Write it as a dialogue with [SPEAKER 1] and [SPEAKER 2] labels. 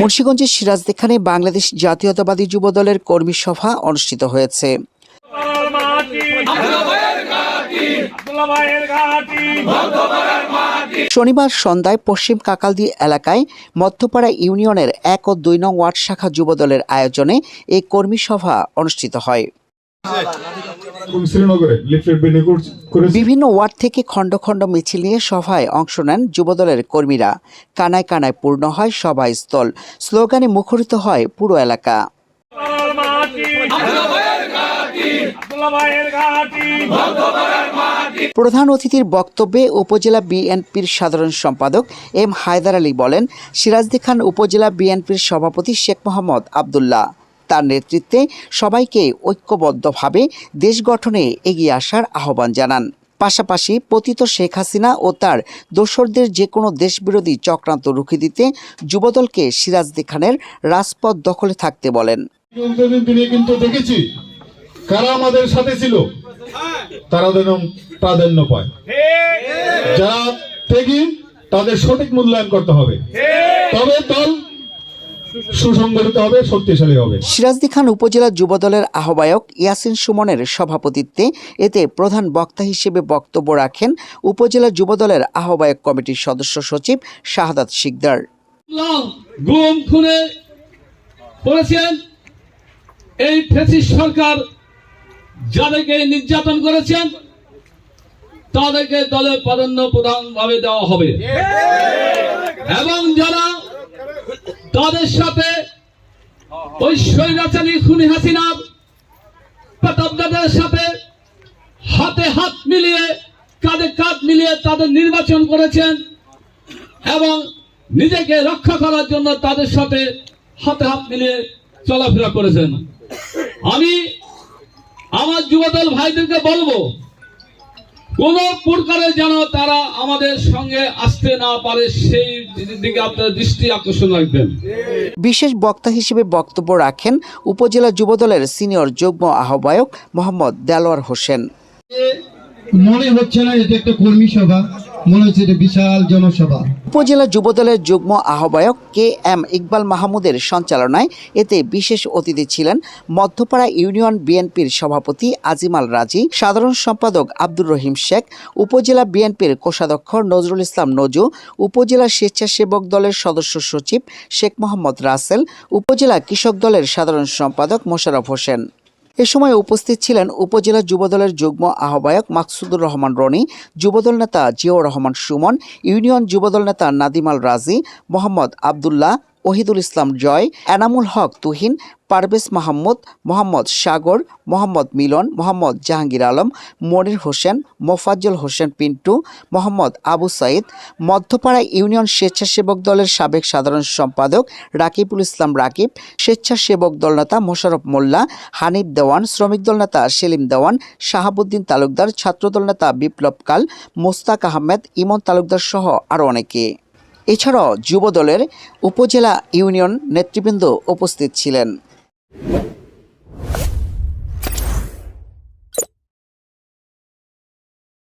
[SPEAKER 1] মুন্সিগঞ্জের সিরাজদেখানে বাংলাদেশ জাতীয়তাবাদী যুব দলের কর্মী সভা অনুষ্ঠিত হয়েছে। শনিবার সন্ধ্যায় পশ্চিম কাকালদি এলাকায় মধ্যপাড়া ইউনিয়নের এক ও দুই নং ওয়ার্ড শাখা যুবদলের আয়োজনে এই কর্মী সভা অনুষ্ঠিত হয়।
[SPEAKER 2] শ্রীনগরে লিফলেট বিলি কর-
[SPEAKER 1] বিভিন্ন ওয়ার্ড থেকে খণ্ড খণ্ড মিছিল নিয়ে সভায় অংশ নেন যুবদলের কর্মীরা। কানায় কানায় পূর্ণ হয় সভাস্থল স্লোগানে মুখরিত হয় পুরো এলাকা। প্রধান অতিথির বক্তব্যে উপজেলা বিএনপির সাধারণ সম্পাদক এম হায়দার আলী বলেন সিরাজদি খান উপজেলা বিএনপির সভাপতি শেখ মোহাম্মদ আবদুল্লাহ। তার নেতৃত্বে সবাইকে ঐক্যবদ্ধভাবে দেশ গঠনে এগিয়ে আসার আহ্বান জানান। পাশাপাশি পতিত শেখ হাসিনা ও তার দোসরদের যে কোনো দেশবিরোধী চক্রান্ত রুখে দিতে যুবদলকে সিরাজদি খানের রাজপথ দখলে থাকতে বলেন।
[SPEAKER 2] কিন্তু দেখেছি কারা আমাদের সাথে ছিল? তারা যেন প্রাধান্য পায়। যারা ত্যাগী তাদের সঠিক মূল্যায়ন করতে হবে। তবে দল সুসংগঠিত হবে শক্তিশালী হবে।
[SPEAKER 1] সিরাজদি খান উপজেলা যুবদলের আহ্বায়ক ইয়াসিন সুমনের সভাপতিত্বে এতে প্রধান বক্তা হিসেবে বক্তব্য রাখেন উপজেলা যুবদলের আহ্বায়ক কমিটির সদস্য সচিব শাহাদাত শিকদার।
[SPEAKER 3] গুম খুনে করেছেন। এই ফেসিস সরকার যাদেরকে নির্যাতন করেছেন তাদেরকে দলের প্রাধান্য প্রধানভাবে দেওয়া হবে। এবং যারা তাদের সাথে ওই স্বৈরাচারী খুনি হাসিনার প্রতাপদাদের সাথে হাতে হাত মিলিয়ে, কাঁধে কাঁধ মিলিয়ে তাদের নির্বাচন করেছেন এবং নিজেকে রক্ষা করার জন্য তাদের সাথে হাতে হাত মিলিয়ে চলাফেরা করেছেন। আমি আমার যুবদল ভাইদেরকে বলব কোন প্রকারে যেন তারা আমাদের সঙ্গে আসতে না পারে সেই দিকে আপনার দৃষ্টি আকর্ষণ রাখবেন।
[SPEAKER 1] বিশেষ বক্তা হিসেবে বক্তব্য রাখেন উপজেলা যুবদলের সিনিয়র যুগ্ম আহ্বায়ক মোহাম্মদ দেলোয়ার হোসেন।
[SPEAKER 4] মনে হচ্ছে না এটা একটা কর্মী সভা।
[SPEAKER 1] উপজেলা যুবদলের যুগ্ম আহ্বায়ক কে এম ইকবাল মাহমুদের সঞ্চালনায় এতে বিশেষ অতিথি ছিলেন মধ্যপাড়া ইউনিয়ন বিএনপির সভাপতি আজিমাল রাজি, সাধারণ সম্পাদক আব্দুর রহিম শেখ, উপজেলা বিএনপির কোষাধ্যক্ষ নজরুল ইসলাম নজু, উপজেলা স্বেচ্ছাসেবক দলের সদস্য সচিব শেখ মোহাম্মদ রাসেল, উপজেলা কৃষক দলের সাধারণ সম্পাদক মোশাররফ হোসেন। এ সময় উপস্থিত ছিলেন উপজেলা যুবদলের যুগ্ম আহ্বায়ক মাকসুদুর রহমান রনি, যুবদল নেতা জিয়াউর রহমান সুমন, ইউনিয়ন যুবদল নেতা নাদিমাল রাজি, মোহাম্মদ আবদুল্লাহ ওহিদুল ইসলাম জয়, এনামুল হক তুহিন, পারভেজ মাহমুদ, মোহাম্মদ সাগর, মোহাম্মদ মিলন, মোহাম্মদ জাহাঙ্গীর আলম, মনির হোসেন, মোফাজ্জল হোসেন পিন্টু, মোহাম্মদ আবু সাইদ, মধ্যপাড়া ইউনিয়ন স্বেচ্ছাসেবক দলের সাবেক সাধারণ সম্পাদক রাকিবুল ইসলাম রাকিব, স্বেচ্ছাসেবক দল নেতা মোশাররফ মোল্লা, হানিফ দেওয়ান, শ্রমিক দল নেতা সেলিম দেওয়ান, শাহাবুদ্দিন তালুকদার, ছাত্রদল নেতা বিপ্লব কাল, মোস্তাক আহমেদ, ইমন তালুকদার সহ আরও অনেকে। এছাড়াও যুবদলের উপজেলা ইউনিয়ন নেতৃবৃন্দ উপস্থিত ছিলেন।